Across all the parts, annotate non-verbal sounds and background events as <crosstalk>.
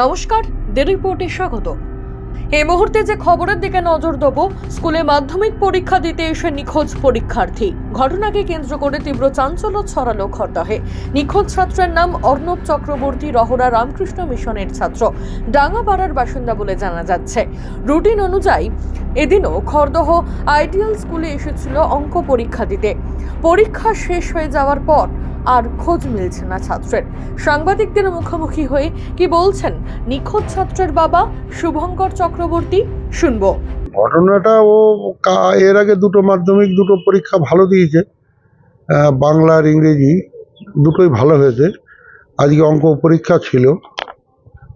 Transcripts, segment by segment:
নমস্কার দ্য রিপোর্টে স্বাগত। এই মুহূর্তে যে খবরের দিকে নজর দেবো, স্কুলে মাধ্যমিক পরীক্ষা দিতে এসে নিখোঁজ পরীক্ষার্থী। ঘটনাকে কেন্দ্র করে তীব্র চাঞ্চল্য ছড়ালো খরদহে। নিখোঁজ ছাত্রের নাম অর্ণব চক্রবর্তী, রহরা রামকৃষ্ণ মিশনের ছাত্র। ডাঙ্গাপাড়ার বাসিন্দা বলে জানা যাচ্ছে। রুটিন অনুযায়ী, এদিনও খরদহ আইডিয়াল স্কুলে এসেছিল অঙ্ক পরীক্ষা দিতে। পরীক্ষা শেষ হয়ে যাওয়ার পর আর খোঁজ মিলছে না ছাত্রের। সাংবাদিকদের মুখোমুখি হয়ে কি বলছেন নিখোঁজ ছাত্রের বাবা শুভঙ্কর চক্রবর্তী? শুনব। ঘটনাটা ও কা- এর আগে দুটো মাধ্যমিক দুটো পরীক্ষা ভালো দিয়েছে। বাংলা আর ইংরেজি দুটোই ভালো হয়েছে। আজকে অঙ্ক পরীক্ষা ছিল।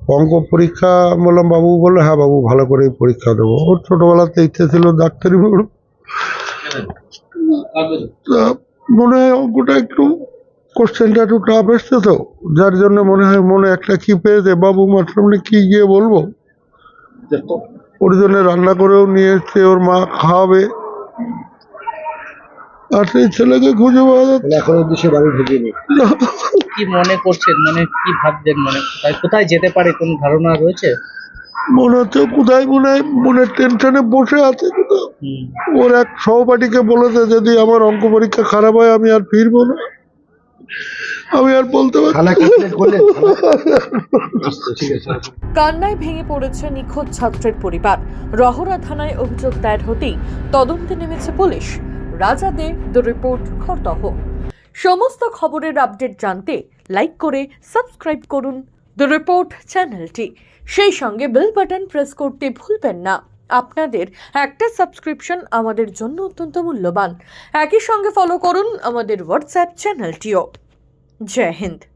অঙ্ক পরীক্ষা বললাম বাবু বলল হ্যাঁ বাবু ভালো করেই পরীক্ষা দেবো। ওর ছোটোবেলাতে ইচ্ছে ছিল ডাক্তারি মনে হয় অঙ্কটা একটু কোশ্চেনটা একটু টাফ এসছে তো। যার জন্য মনে হয় মনে একটা কি পেয়েছে বাবু মার সামনে কি গিয়ে বলব? ওর জন্য রান্না করেও নিয়ে এসছে ওর মা খাওয়াবে। আর সেই ছেলেকে খুঁজে পাওয়া যাচ্ছে। মানে এখন অব্দি সে বাড়ি ঢুকেনি। না। <laughs> কি মনে করছেন? মানে কি ভাবছেন মানে? কোথায় কোথায় যেতে পারে? কোন ধারণা রয়েছে? মনে হচ্ছে কোথায় মনে হয় মনের টেনশনে বসে আছে ওর এক সহপাঠীকে বলেছে যদি আমার অঙ্ক পরীক্ষা খারাপ হয় আমি আর ফিরবো না। আমি আর বলতে কান্নায় ভেঙে পড়েছে নিখোঁজ ছাত্রের পরিবার। রহরা থানায় অভিযোগ দায়ের হতেই তদন্তে নেমেছে পুলিশ। রাজা দে দ্য রিপোর্ট খরদহ সমস্ত খবরের আপডেট জানতে লাইক করে সাবস্ক্রাইব করুন। দ্য রিপোর্ট চ্যানেলটি। সেই সঙ্গে বেল বাটন প্রেস করতে ভুলবেন না। আপনাদের একটা সাবস্ক্রিপশন আমাদের জন্য অত্যন্ত মূল্যবান। একই সঙ্গে ফলো করুন আমাদের হোয়াটসঅ্যাপ চ্যানেলটিও জয় হিন্দ।